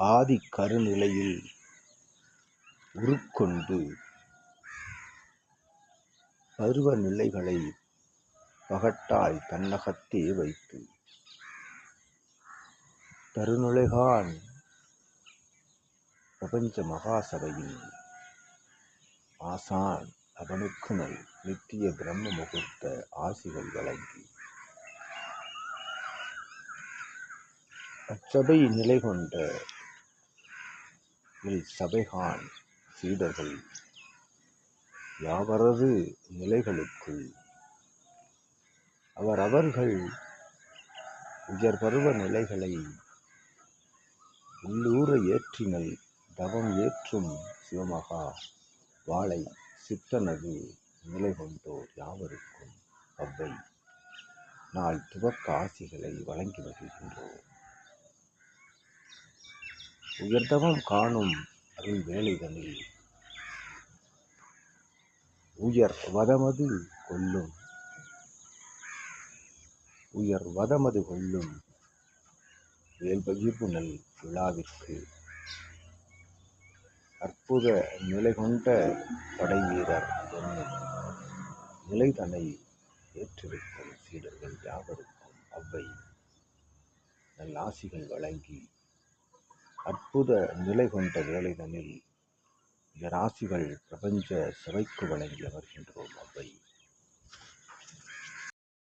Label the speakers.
Speaker 1: ஆதிக் கருநிலையில் உருக்கொண்டு பருவநிலைகளை பகட்டாய் தன்னகத்தே வைத்து தருணுலைகான் பிரபஞ்ச மகாசபையின் ஆசான் அவனுக்கு நல் நித்திய பிரம்ம முகூர்த்த ஆசிகள் வழங்கி அச்சபை நிலைகொண்ட இல் சபைகாண் சீடர்கள் யாவரது நிலைகளுக்குள்? அவரவர்கள் உயர்பருவ நிலைகளை உள்ளூர ஏற்றினல் தவம் ஏற்றும் சிவமகா வாழை சித்தனது நிலை கொண்டோர் யாவருக்கும்? அவ்வை நாள் துவக்க ஆசிகளை வழங்கி வருகின்றோம் உயர்தவம் காணும் அருள் வேலைதனில் உயர் வதமது கொல்லும். உயர் வதமது கொள்ளும் வேல்பகிர்வு நல் விழாவிற்கு. அற்புத நிலை கொண்ட படைவீரர் என்னும் நிலைதனை ஏற்றிருக்கும் சீடர்கள் யாவருக்கும் அவ்வை நல்லாசிகள் வழங்கி அற்புத நிலை கொண்ட வேலைதனில் ராசிகள் பிரபஞ்ச சபைக்கு வழங்கி அமர்கின்றோம்.